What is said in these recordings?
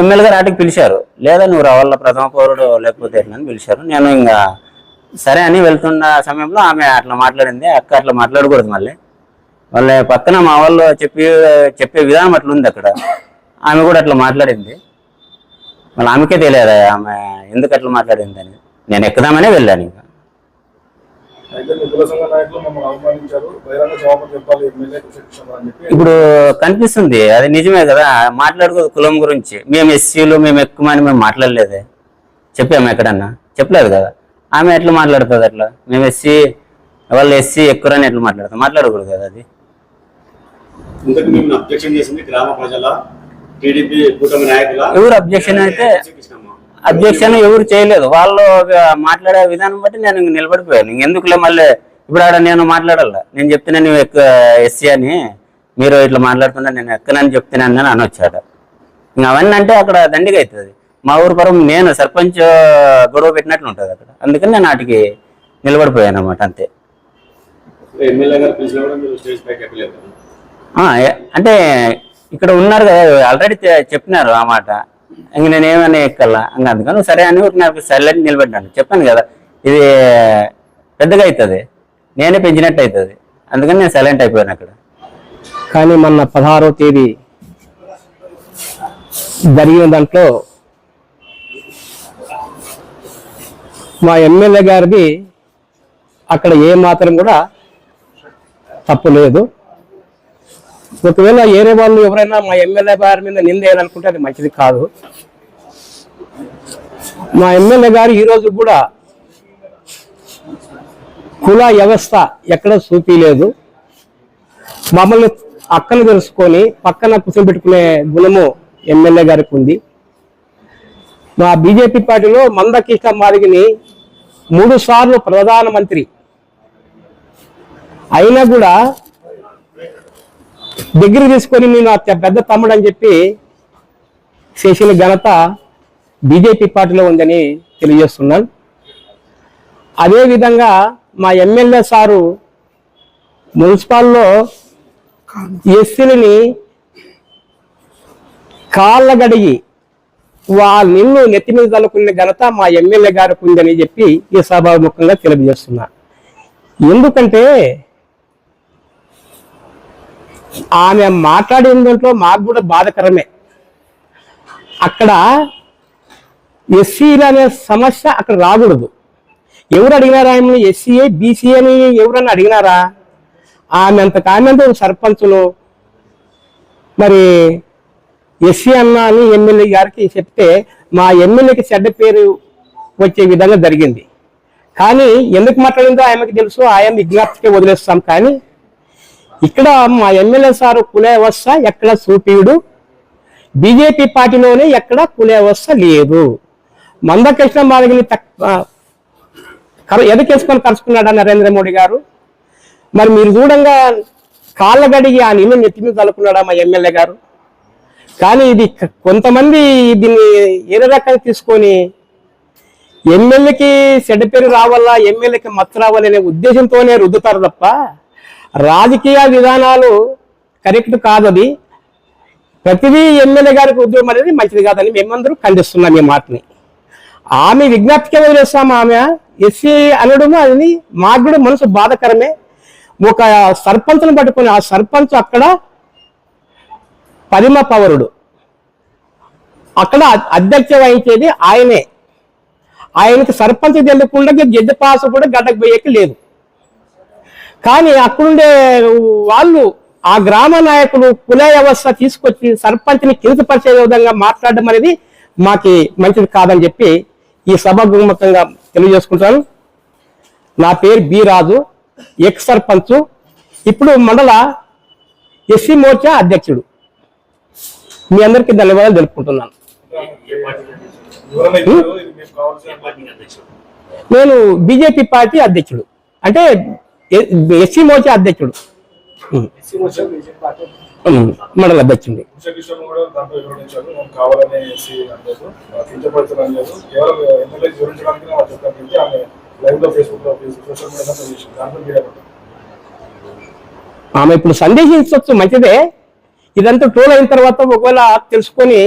MLA గారు ఆటికి పిలిచారు. లేదా నువ్వు రావాల ప్రథమ పౌరుడు లేకపోతే ఎట్లా అని పిలిచారు. నేను ఇంకా సరే అని వెళ్తున్న సమయంలో ఆమె అట్లా మాట్లాడింది. అక్క అట్లా మాట్లాడకూడదు మళ్ళీ. మళ్ళీ పక్కన మా వాళ్ళు చెప్పి చెప్పే విధానం అట్లా ఉంది అక్కడ. ఆమె కూడా అట్లా మాట్లాడింది. మళ్ళీ ఆమెకే తెలియదు ఆమె ఎందుకు అట్లా మాట్లాడింది అని. నేను ఎక్కుదామనే వెళ్ళాను ఇంకా. అయితే నిధుల సంఘ నాయకులు మమ్మల్ని అవమానించారు. బహిరంగ జవాబు చెప్పాలి ఎమ్మెల్యే కృష్ణ అని చెప్పి. ఇప్పుడు కనిపిస్తుంది అది నిజమే కదా. మాట్లాడుకోదు కులం గురించి. మేము ఎస్సీలు మేము ఎక్కువని మేము మాట్లాడలేదే. చెప్పాము ఎక్కడన్నా? చెప్పలేదు కదా. ఆమె ఎట్లా మాట్లాడుతుంది అట్లా? మేము ఎస్సీ వాళ్ళు ఎస్సీ ఎక్కువని ఎట్లా మాట్లాడతాం మాట్లాడకూడదు కదా అది. ఇంతకు మేము అబ్జెక్షన్ చేసింది గ్రామ ప్రజల టీడీపీ కూటమి నాయకుల. ఎవరు objection అయితే? అబ్జెక్షన్ ఎవరు చేయలేదు. వాళ్ళు మాట్లాడే విధానం బట్టి నేను నిలబడిపోయాను. ఇంక ఎందుకులే మళ్ళీ ఇప్పుడు ఆడ నేను మాట్లాడాల? నేను చెప్తున్నా నువ్వు ఎక్కువ ఎస్సీ అని. మీరు ఇట్లా మాట్లాడుతున్నా నేను ఎక్కనని చెప్తున్నాను అని అనొచ్చాడ. ఇంక అవన్నీ అంటే అక్కడ దండిగా అవుతుంది మా ఊరు పరం నేను సర్పంచ్ గొడవ పెట్టినట్లు ఉంటుంది అక్కడ. అందుకని నేను వాటికి నిలబడిపోయాను అనమాట అంతే అంటే ఇక్కడ ఉన్నారు కదా ఆల్రెడీ చెప్పినారు ఆ మాట. ఇంక నేను ఏమని ఎక్కల్లా ఇంక అందుకని సరే అని ఊరికి నాకు సైలెంట్ నిలబడ్డాను. చెప్పాను కదా ఇది పెద్దగా అవుతుంది నేనే పెంచినట్టు అవుతుంది అందుకని నేను సైలెంట్ అయిపోయాను అక్కడ. కానీ మొన్న పదహారో తేదీ జరిగిన దాంట్లో మా ఎమ్మెల్యే గారిది అక్కడ ఏ మాత్రం కూడా తప్పు లేదు. ఒకవేళ ఏరే వాళ్ళు ఎవరైనా మా ఎమ్మెల్యే గారి మీద నిందేయాలనుకుంటే అది మంచిది కాదు. మా ఎమ్మెల్యే గారు ఈరోజు కూడా కుల వ్యవస్థ ఎక్కడ చూపించలేదు మమ్మల్ని అక్కను తెలుసుకొని పక్కన కూర్చోబెట్టుకునే గుణము ఎమ్మెల్యే గారికి ఉంది. మా బీజేపీ పార్టీలో మందకృష్ణ మాదిగిని మూడు సార్లు ప్రధానమంత్రి అయినా కూడా దగ్గర తీసుకొని నేను అత్య పెద్ద తమ్ముడు అని చెప్పి చేసిన ఘనత బీజేపీ పార్టీలో ఉందని తెలియజేస్తున్నాను. అదేవిధంగా మా ఎమ్మెల్యే సారు మున్సిపాల్లో ఎస్సీలని కాళ్ళ గడిగి వాళ్ళ నిన్ను నెత్తి మీద తలుకునే ఘనత మా ఎమ్మెల్యే గారికి ఉందని చెప్పి ఈ సభాముఖంగా తెలియజేస్తున్నా. ఎందుకంటే ఆమె మాట్లాడిన దాంట్లో మాకు కూడా బాధకరమే. అక్కడ ఎస్సీలు అనే సమస్య అక్కడ రాకూడదు. ఎవరు అడిగినారా ఆమెను? ఎస్సీఏ బీసీ అని ఎవరన్నా అడిగినారా? ఆమె అంత కామెంత సర్పంచులు. మరి ఎస్సీ అన్న అని ఎమ్మెల్యే గారికి చెప్తే మా ఎమ్మెల్యేకి చెడ్డ పేరు వచ్చే విధంగా జరిగింది. కానీ ఎందుకు మాట్లాడిందో ఆమెకి తెలుసు ఆయన విజ్ఞప్తికి వదిలేస్తాం. కానీ ఇక్కడ మా ఎమ్మెల్యే సారు కుల వ్యవస్థ ఎక్కడ చూపియుడు బీజేపీ పార్టీలోనే ఎక్కడ కుల లేదు మందకృష్ణ మాదిగిని ఎదకేసుకొని కలుసుకున్నాడా నరేంద్ర మోడీ గారు? మరి మీరు చూడంగా కాళ్ళ గడిగి ఆ నీళ్ళు నెత్తి మీద తలుకున్నాడా మా ఎమ్మెల్యే గారు? కానీ ఇది కొంతమంది దీన్ని ఏ రకంగా తీసుకొని ఎమ్మెల్యేకి చెడ్డ పేరు రావాలా ఎమ్మెల్యేకి మచ్చ రావాలనే ఉద్దేశంతోనే రుద్దుతారు తప్ప రాజకీయ విధానాలు కరెక్ట్ కాదని ప్రతిదీ ఎమ్మెల్యే గారికి ఉద్యోగం అనేది మంచిది కాదని మేమందరూ ఖండిస్తున్నాం ఈ మాటని. ఆమె విజ్ఞప్తికి వదిలేస్తాము ఆమె? ఎస్సీ అనడము అది మాకు కూడా మనసు బాధకరమే. ఒక సర్పంచ్ను పట్టుకొని ఆ సర్పంచ్ అక్కడ పరిమ పవరుడు అక్కడ అధ్యక్ష వహించేది ఆయనే. ఆయనకి సర్పంచ్ తెలియకుండా జడ్జి పాస్ కూడా గడ్డకు పోయేకి లేదు. కానీ అక్కడుండే వాళ్ళు ఆ గ్రామ నాయకులు కుల వ్యవస్థ తీసుకొచ్చి సర్పంచ్ని కించపరిచే విధంగా మాట్లాడడం అనేది మాకి మంచిది కాదని చెప్పి ఈ సభ గుమ్మకంగా తెలియజేసుకుంటాను నా పేరు బి రాజు ఎక్స్ సర్పంచ్ ఇప్పుడు మండల ఎస్సీ మోర్చా అధ్యక్షుడు. మీ అందరికీ ధన్యవాదాలు తెలుపుకుంటున్నాను. నేను బీజేపీ పార్టీ అధ్యక్షుడు. అంటే ఎస్సీ మోర్చా అధ్యక్షుడు. మండల అధ్యక్షుడి. కూడా ఆమె ఇప్పుడు సందేశించవచ్చు మంచిదే. ఇదంతా ట్రోల్ అయిన తర్వాత ఒకవేళ తెలుసుకొని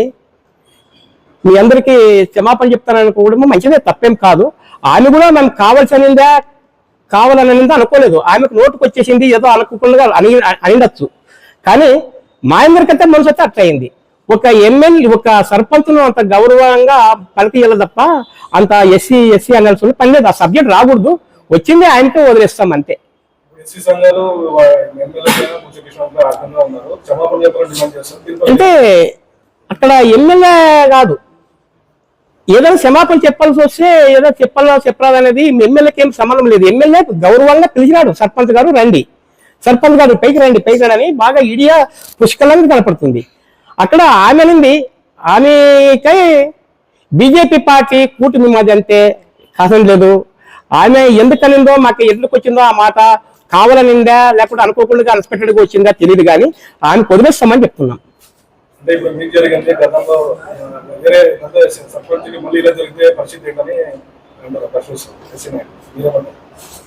మీ అందరికీ క్షమాపణ చెప్తాననుకోవడం మంచిదే తప్పేం కాదు. ఆమె కూడా మేము కావాల్సినిందా కావాలనిందా అనుకోలేదు. ఆమెకు నోటుకు వచ్చేసింది ఏదో అనుకోకుండా అని అనిండొచ్చు. కానీ మా అందరికంటే మనసు అయితే అట్లా అయింది ఒక ఎమ్మెల్యే ఒక సర్పంచ్ను అంత గౌరవంగా పలికియాలి తప్ప అంత ఎస్సీ ఎస్సీ అనాల్సి పని లేదు. ఆ సబ్జెక్ట్ రాకూడదు. వచ్చింది ఆయనకే వదిలేస్తాం అంతే. అంటే అక్కడ ఎమ్మెల్యే కాదు. ఏదైనా క్షమాపణ చెప్పాల్సి వస్తే ఏదో చెప్పాలో చెప్పరాదనేది ఎమ్మెల్యేకి ఏం సంబంధం లేదు. ఎమ్మెల్యే గౌరవంగా పిలిచినాడు. సర్పంచ్ గారు రండి. సర్పంచ్ గారు పైకి రండి పైకి రండి బాగా ఇడియా పుష్కలంగా కనపడుతుంది. అక్కడ ఆమె నుండి ఆమెకై బీజేపీ పార్టీ కూటమి మాది అంతే కాసం లేదు. ఆమె ఎందుకనిందో మాకు ఎందుకు వచ్చిందో ఆ మాట కావాలనిందా లేకపోతే అనుకోకుండా అన్స్పెక్టెడ్గా వచ్చిందా తెలియదు కానీ ఆమె వదిలేస్తామని చెప్తున్నాం. అంటే ఇప్పుడు మీకు జరిగింది గతంలో వేరే గత సర్పంచ్కి మళ్ళీ ఇలా జరిగితే పరిస్థితి ఏంటని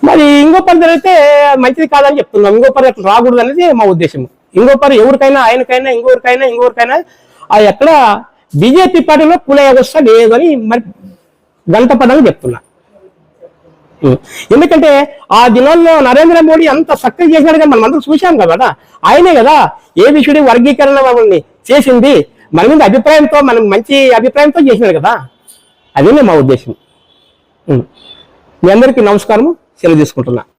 మరి ఇంకో పని జరిగితే మంచిది కాదని చెప్తున్నాం. ఇంకో పని అట్లా రాకూడదు అనేది మా ఉద్దేశం. ఇంకో పని ఎవరికైనా ఆయనకైనా ఇంకొకరికైనా ఇంకొకరికైనా అది ఎక్కడ బీజేపీ పార్టీలో కుల లేదు అని మరి గంట పదాలు చెప్తున్నా. ఎందుకంటే ఆ దినాల్లో నరేంద్ర మోడీ అంత చక్కగా చేసినాడు కదా మనం అందరూ చూశాం కదా. ఆయనే కదా ఏ విషయుడి వర్గీకరణ మమ్మల్ని చేసింది మన మీద అభిప్రాయంతో మనం మంచి అభిప్రాయంతో చేసినారు కదా. అదే మా ఉద్దేశం. మీ అందరికీ నమస్కారము. సెలవు తీసుకుంటున్నా.